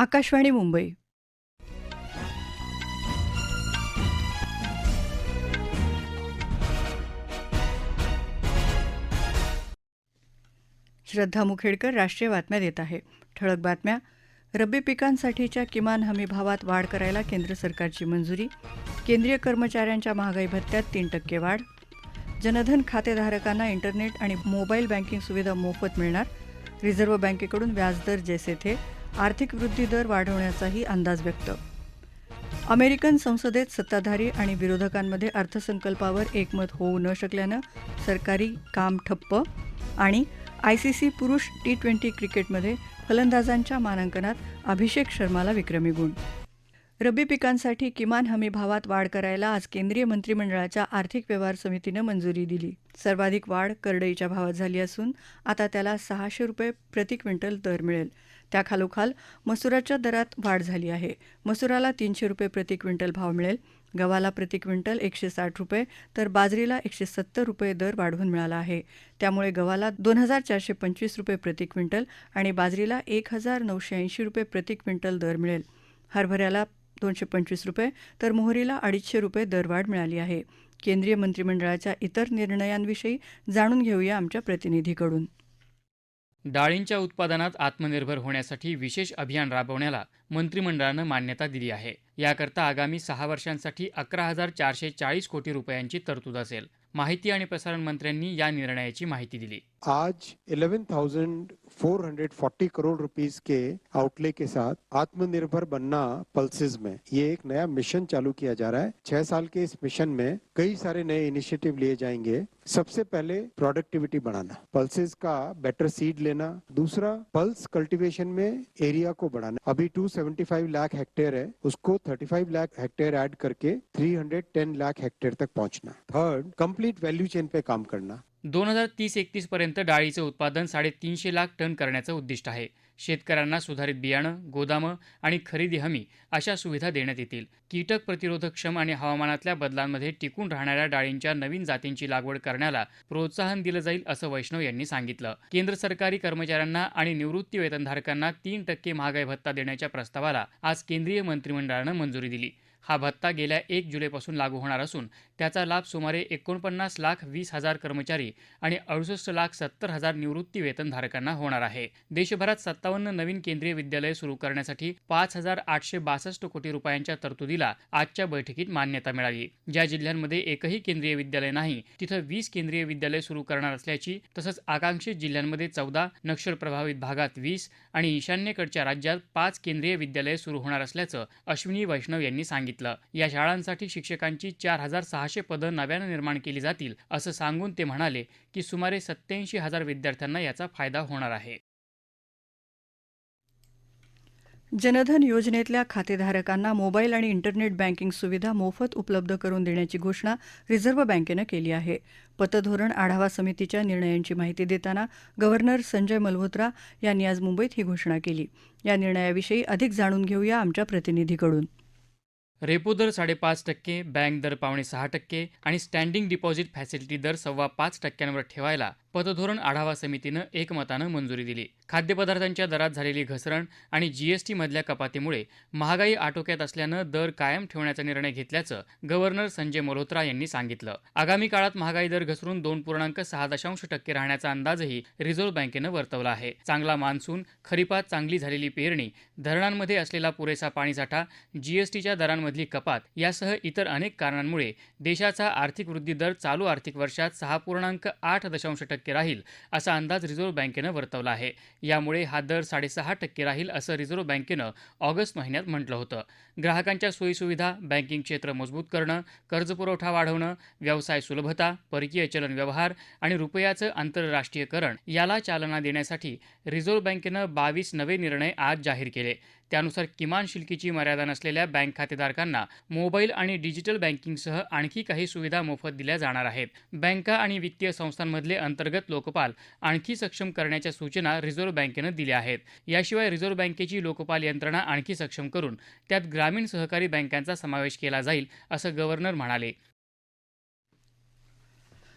आकाशवाणी मुंबई. श्रद्धा मुखेडकर राष्ट्रीय बातम्या देत आहे. ठळक बातम्या. रब्बी पिकांसाठीच्या किमान हमी भावात वाढ करायला केंद्र सरकारची मंजुरी. केंद्रीय कर्मचाऱ्यांच्या महागाई भत्त्यात तीन टक्के वाढ. जनधन खातेधारकांना इंटरनेट आणि मोबाईल बँकिंग सुविधा मोफत मिळणार. रिझर्व्ह बँकेकडून व्याजदर जैसे थे. आर्थिक वृद्धी दर वाढवण्याचाही अंदाज व्यक्त. अमेरिकन संसदेत सत्ताधारी आणि विरोधकांमध्ये अर्थसंकल्पावर एकमत होऊ न शकल्यानं सरकारी काम ठप्प आणि आयसीसी पुरुष टी ट्वेंटी क्रिकेटमध्ये फलंदाजांच्या मानांकनात अभिषेक शर्माला विक्रमी गुण. रब्बी पिकांसाठी किमान हमी भावात वाढ करायला आज केंद्रीय मंत्रिमंडळाच्या आर्थिक व्यवहार समितीनं मंजुरी दिली. सर्वाधिक वाढ करडईच्या भावात झाली असून आता त्याला सहाशे रुपये प्रति क्विंटल दर मिळेल. त्याखालोखाल मसुराच्या दरात वाढ झाली आहे. मसुराला तीनशे रुपये प्रति क्विंटल भाव मिळेल. गव्हाला प्रति क्विंटल एकशे साठ रुपये तर बाजरीला एकशे सत्तर रुपये दर वाढवून मिळाला आहे. त्यामुळे गव्हाला दोन हजार चारशे पंचवीस रुपये प्रति क्विंटल आणि बाजरीला एक हजार नऊशे ऐंशी रुपये प्रति क्विंटल दर मिळेल. हरभऱ्याला दोनशे पंचवीस रुपये तर मोहरीला अडीचशे रुपये दरवाढ मिळाली आहे. केंद्रीय मंत्रिमंडळाच्या इतर निर्णयांविषयी जाणून घेऊया आमच्या प्रतिनिधीकडून. डाळींच्या उत्पादनात आत्मनिर्भर होण्यासाठी विशेष अभियान राबवण्याला मंत्रिमंडळानं मान्यता दिली आहे. याकरता आगामी सहा वर्षांसाठी अकरा हजार चारशे चाळीस कोटी रुपयांची तरतूद असेल. माहिती आणि प्रसारण मंत्र्यांनी या निर्णयाची माहिती दिली. आज 11,440 करोड़ रुपीस के आउटले के साथ आत्मनिर्भर बनना पल्सेस में। ये एक नया मिशन चालू किया जा रहा है। छह साल के इस मिशन में कई सारे नए इनिशिएटिव लिए जाएँगे। सबसे पहले प्रोडक्टिविटी बढ़ाना पल्सेस का बेटर सीड लेना। दूसरा पल्स कल्टीवेशन में एरिया को बढ़ाना। अभी 275 लाख हेक्टेयर है। उसको 35 लाख हेक्टेयर ऐड करके 310 लाख हेक्टेयर तक पहुँचना। थर्ड कंप्लीट वैल्यू चेन पे काम करना. दोन हजार तीस एकतीस पर्यंत डाळीचं उत्पादन साडेतीनशे लाख टन करण्याचं उद्दिष्ट आहे. शेतकऱ्यांना सुधारित बियाणं गोदामं आणि खरेदी हमी अशा सुविधा देण्यात येतील. कीटक प्रतिरोधकक्षम आणि हवामानातल्या बदलांमध्ये टिकून राहणाऱ्या डाळींच्या नवीन जातींची लागवड करण्याला प्रोत्साहन दिलं जाईल असं वैष्णव यांनी सांगितलं. केंद्र सरकारी कर्मचाऱ्यांना आणि निवृत्ती वेतनधारकांना तीन टक्के महागाई भत्ता देण्याच्या प्रस्तावाला आज केंद्रीय मंत्रिमंडळानं मंजुरी दिली. हा भत्ता गेल्या एक जुलैपासून लागू होणार असून त्याचा लाभ सुमारे एकोणपन्नास लाख वीस हजार कर्मचारी आणि अडुसष्ट लाख सत्तर हजार निवृत्ती वेतनधारकांना होणार आहे. देशभरात सत्तावन्न नवीन केंद्रीय विद्यालय सुरू करण्यासाठी पाच हजार आठशे बासष्ट कोटी रुपयांच्या तरतुदीला आजच्या बैठकीत मान्यता मिळाली. ज्या जिल्ह्यांमध्ये एकही केंद्रीय विद्यालय नाही तिथं वीस केंद्रीय विद्यालय सुरू करणार असल्याची तसंच आकांक्षित जिल्ह्यांमध्ये चौदा नक्षल प्रभावित भागात वीस आणि ईशान्येकडच्या राज्यात पाच केंद्रीय विद्यालय सुरू होणार असल्याचं अश्विनी वैष्णव यांनी सांगितलं. या शाळांसाठी शिक्षकांची चार हजार सहाशे पदं नव्यानं निर्माण केली जातील असं सांगून ते म्हणाले की सुमारे सत्याऐंशी हजार विद्यार्थ्यांना याचा फायदा होणार आहे. जनधन योजनेतल्या खातेधारकांना मोबाईल आणि इंटरनेट बँकिंग सुविधा मोफत उपलब्ध करून देण्याची घोषणा रिझर्व्ह बँकेनं केली आहे. पतधोरण आढावा समितीच्या निर्णयांची माहिती देताना गव्हर्नर संजय मल्होत्रा यांनी आज मुंबईत ही घोषणा केली. या निर्णयाविषयी अधिक जाणून घेऊया आमच्या प्रतिनिधीकडून. रेपो दर साडेपाच टक्के बँक दर पावणे सहा टक्के आणि स्टँडिंग डिपॉझिट फॅसिलिटी दर सव्वा पाच टक्क्यांवर ठेवायला पतधोरण आढावा समितीनं एकमतानं मंजुरी दिली. खाद्यपदार्थांच्या दरात झालेली घसरण आणि जीएसटीमधल्या कपातीमुळे महागाई आटोक्यात असल्यानं दर कायम ठेवण्याचा निर्णय घेतल्याचं गव्हर्नर संजय मल्होत्रा यांनी सांगितलं. आगामी काळात महागाई दर घसरून दोन पूर्णांक सहा दशांश टक्के राहण्याचा अंदाजही रिझर्व्ह बँकेनं वर्तवला आहे. चांगला मान्सून खरीपात चांगली झालेली पेरणी धरणांमध्ये असलेला पुरेसा पाणीसाठा जीएसटीच्या दरांमधली कपात यासह इतर अनेक कारणांमुळे देशाचा आर्थिक वृद्धी दर चालू आर्थिक वर्षात सहा पूर्णांक आठ दशांश टक्के राहील असा अंदाज रिझर्व्ह बँकेनं वर्तवला आहे. यामुळे हा दर साडेसहा टक्के राहील असं रिझर्व्ह बँकेनं ऑगस्ट महिन्यात म्हटलं होतं. ग्राहकांच्या सोयीसुविधा बँकिंग क्षेत्र मजबूत करणं कर्जपुरवठा वाढवणं व्यवसाय सुलभता परकीय चलन व्यवहार आणि रुपयाचं आंतरराष्ट्रीयकरण याला चालना देण्यासाठी रिझर्व्ह बँकेनं बावीस नवे निर्णय आज जाहीर केले. त्यानुसार किमान शिल्कीची मर्यादा नसलेल्या बँक खातेधारकांना मोबाईल आणि डिजिटल बँकिंगसह आणखी काही सुविधा मोफत दिल्या जाणार आहेत. बँका आणि वित्तीय संस्थांमधले अंतर्गत लोकपाल आणखी सक्षम करण्याच्या सूचना रिझर्व्ह बँकेनं दिल्या आहेत. याशिवाय रिझर्व्ह बँकेची लोकपाल यंत्रणा आणखी सक्षम करून त्यात ग्रामीण सहकारी बँकांचा समावेश केला जाईल असं गव्हर्नर म्हणाले.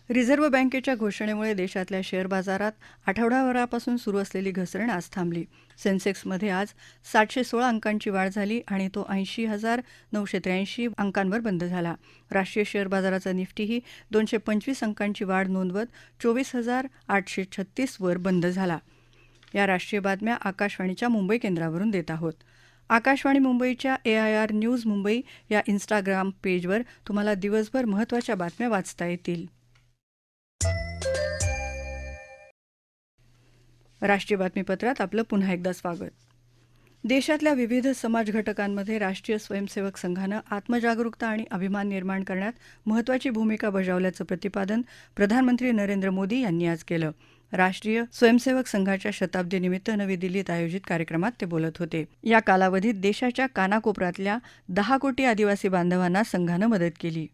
रिझर्व्ह बँकेच्या घोषणेमुळे देशातल्या शेअर बाजारात आठवडाभरापासून सुरू असलेली घसरण आज थांबली. सेन्सेक्समध्ये आज सातशे सोळा अंकांची वाढ झाली आणि तो ऐंशी हजार नऊशे त्र्याऐंशी अंकांवर बंद झाला. राष्ट्रीय शेअर बाजाराचा निफ्टीही दोनशे पंचवीस अंकांची वाढ नोंदवत चोवीस हजार आठशे छत्तीसवर बंद झाला. या राष्ट्रीय बातम्या आकाशवाणीच्या मुंबई केंद्रावरून देत आहोत. आकाशवाणी मुंबईच्या A I R news Mumbai या इन्स्टाग्राम पेजवर तुम्हाला दिवसभर महत्त्वाच्या बातम्या वाचता येतील. राष्ट्रीय बातमीपत्रात आपलं पुन्हा एकदा स्वागत. देशातल्या विविध समाज घटकांमध्ये राष्ट्रीय स्वयंसेवक संघानं आत्मजागरूकता आणि अभिमान निर्माण करण्यात महत्त्वाची भूमिका बजावल्याचं प्रतिपादन प्रधानमंत्री नरेंद्र मोदी यांनी आज केलं. राष्ट्रीय स्वयंसेवक संघाच्या शताब्दीनिमित्त नवी दिल्लीत आयोजित कार्यक्रमात ते बोलत होते. या कालावधीत देशाच्या कानाकोपऱ्यातल्या दहा कोटी आदिवासी बांधवांना संघानं मदत केली.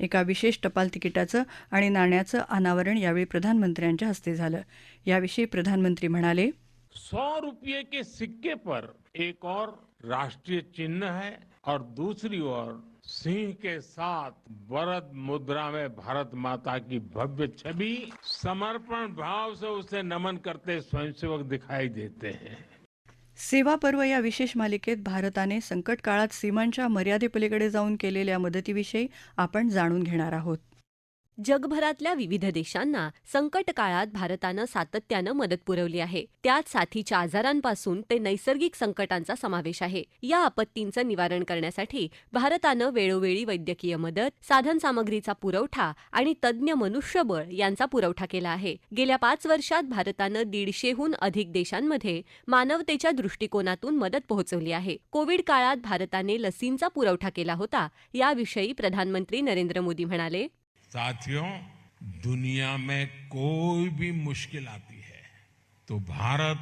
एका विशेष टपाल तिकिटाचं आणि नाण्याचं अनावरण यावेळी प्रधानमंत्र्यांच्या हस्ते झालं. याविषयी प्रधानमंत्री म्हणाले सौ रुपये के सिक्के पर एक और राष्ट्रीय चिन्ह है और दूसरी ओर सिंह के साथ वरद मुद्रा में भारत माता की भव्य छवि समर्पण भाव से उसे नमन करते स्वयंसेवक दिखाई देते हैं। सेवा पर्व या विशेष मालिकेत भारताने संकटकाळात सीमांच्या मर्यादेपलीकडे जाऊन केलेल्या मदतीविषयी आपण जाणून घेणार आहोत. जगभरातल्या विविध देशांना संकट काळात भारतानं सातत्यानं मदत पुरवली आहे. त्यात साथीच्या आजारांपासून ते नैसर्गिक संकटांचा समावेश आहे. या आपत्तींचं निवारण करण्यासाठी भारतानं वेळोवेळी वैद्यकीय मदत साधनसामग्रीचा पुरवठा आणि तज्ज्ञ मनुष्यबळ यांचा पुरवठा केला आहे. गेल्या पाच वर्षात भारतानं दीडशेहून अधिक देशांमध्ये मानवतेच्या दृष्टिकोनातून मदत पोहोचवली आहे. कोविड काळात भारताने लसींचा पुरवठा केला होता याविषयी प्रधानमंत्री नरेंद्र मोदी म्हणाले. साथियों, दुनिया में कोई भी मुश्किल आती है तो भारत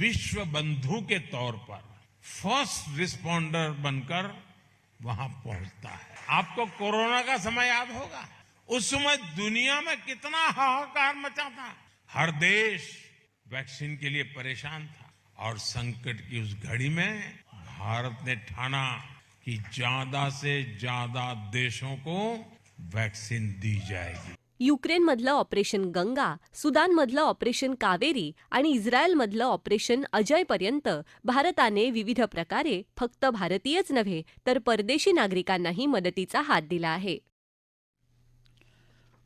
विश्व बंधु के तौर पर फ़र्स्ट रिस्पॉन्डर बनकर वहाँ पहुँचता है। आपको कोरोना का समय याद होगा? उस समय दुनिया में कितना हाहाकार मचा था। हर देश वैक्सीन के लिए परेशान था और संकट की उस घड़ी में भारत ने ठाना कि ज़्यादा से ज़्यादा देशों को वैक्सीन दी जाएगी. युक्रेनमधलं ऑपरेशन गंगा सुदानमधलं ऑपरेशन कावेरी आणि इस्रायलमधलं ऑपरेशन अजयपर्यंत भारताने विविध प्रकारे फक्त भारतीयच नव्हे तर परदेशी नागरिकांनाही मदतीचा हात दिला आहे.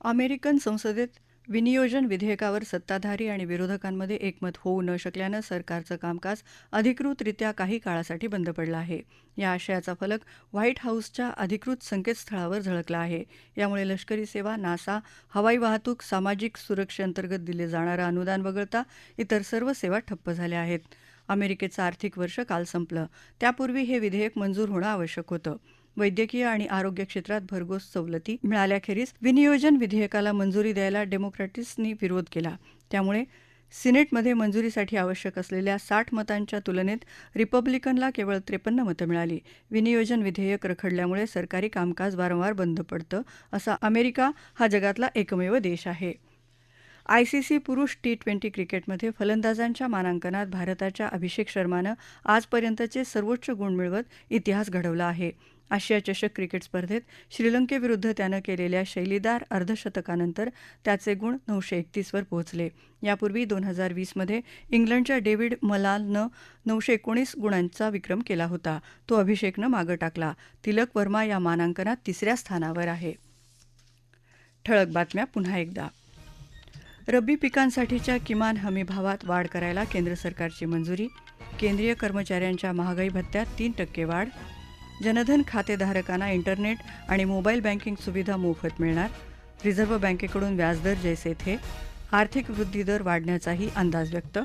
अमेरिकन संसदेत विनियोजन विधेयकावर सत्ताधारी आणि विरोधकांमध्ये एकमत होऊ न शकल्यानं सरकारचं कामकाज अधिकृतरित्या काही काळासाठी बंद पडलं आहे. या आशयाचा फलक व्हाईट हाऊसच्या अधिकृत संकेतस्थळावर झळकला आहे. यामुळे लष्करी सेवा नासा हवाई वाहतूक सामाजिक सुरक्षेअंतर्गत दिले जाणारं अनुदान वगळता इतर सर्व सेवा ठप्प झाल्या आहेत. अमेरिकेचं आर्थिक वर्ष काल संपलं. त्यापूर्वी हे विधेयक मंजूर होणं आवश्यक होतं. वैद्यकीय आणि आरोग्य क्षेत्रात भरघोस सवलती मिळाल्याखेरीज विनियोजन विधेयकाला मंजुरी द्यायला डेमोक्रॅटिक्सनी विरोध केला. त्यामुळे सिनेटमध्ये मंजुरीसाठी आवश्यक असलेल्या साठ मतांच्या तुलनेत रिपब्लिकनला केवळ त्रेपन्न मतं मिळाली. विनियोजन विधेयक रखडल्यामुळे सरकारी कामकाज वारंवार बंद पडतं असा अमेरिका हा जगातला एकमेव देश आहे. आयसीसी पुरुष टी ट्वेंटी क्रिकेटमध्ये फलंदाजांच्या मानांकनात भारताच्या अभिषेक शर्मानं आजपर्यंतचे सर्वोच्च गुण मिळवत इतिहास घडवला आहे. आशिया चषक क्रिकेट स्पर्धेत श्रीलंकेविरुद्ध त्यानं केलेल्या शैलीदार अर्धशतकानंतर त्याचे गुण नऊशे एकतीसवर पोहोचले. यापूर्वी दोन हजार वीसमध्ये इंग्लंडच्या डेव्हिड मलालनं नऊशे एकोणीस गुणांचा विक्रम केला होता. तो अभिषेकनं मागं टाकला. तिलक वर्मा या मानांकनात तिसऱ्या स्थानावर आहे. ठळक बातम्या पुन्हा एकदा. रब्बी पिकांसाठीच्या किमान हमी भावात वाढ करायला केंद्र सरकारची मंजुरी. केंद्रीय कर्मचाऱ्यांच्या महागाई भत्त्यात तीन टक्के वाढ. जनधन खातेधारकांना इंटरनेट आणि मोबाईल बँकिंग सुविधा मोफत मिळणार. रिझर्व्ह बँकेकडून व्याजदर जैसे थे. आर्थिक वृद्धिदर वाढण्याचाही अंदाज व्यक्त.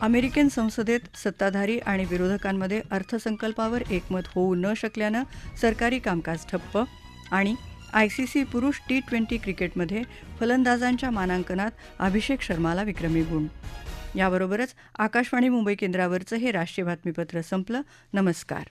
अमेरिकन संसदेत सत्ताधारी आणि विरोधकांमध्ये अर्थसंकल्पावर एकमत होऊ न शकल्यानं सरकारी कामकाज ठप्प. आणि आयसीसी पुरुष टी ट्वेंटी क्रिकेटमध्ये फलंदाजांच्या मानांकनात अभिषेक शर्माला विक्रमी गुण. याबरोबरच आकाशवाणी मुंबई केंद्रावरचं हे राष्ट्रीय बातमीपत्र संपलं. नमस्कार.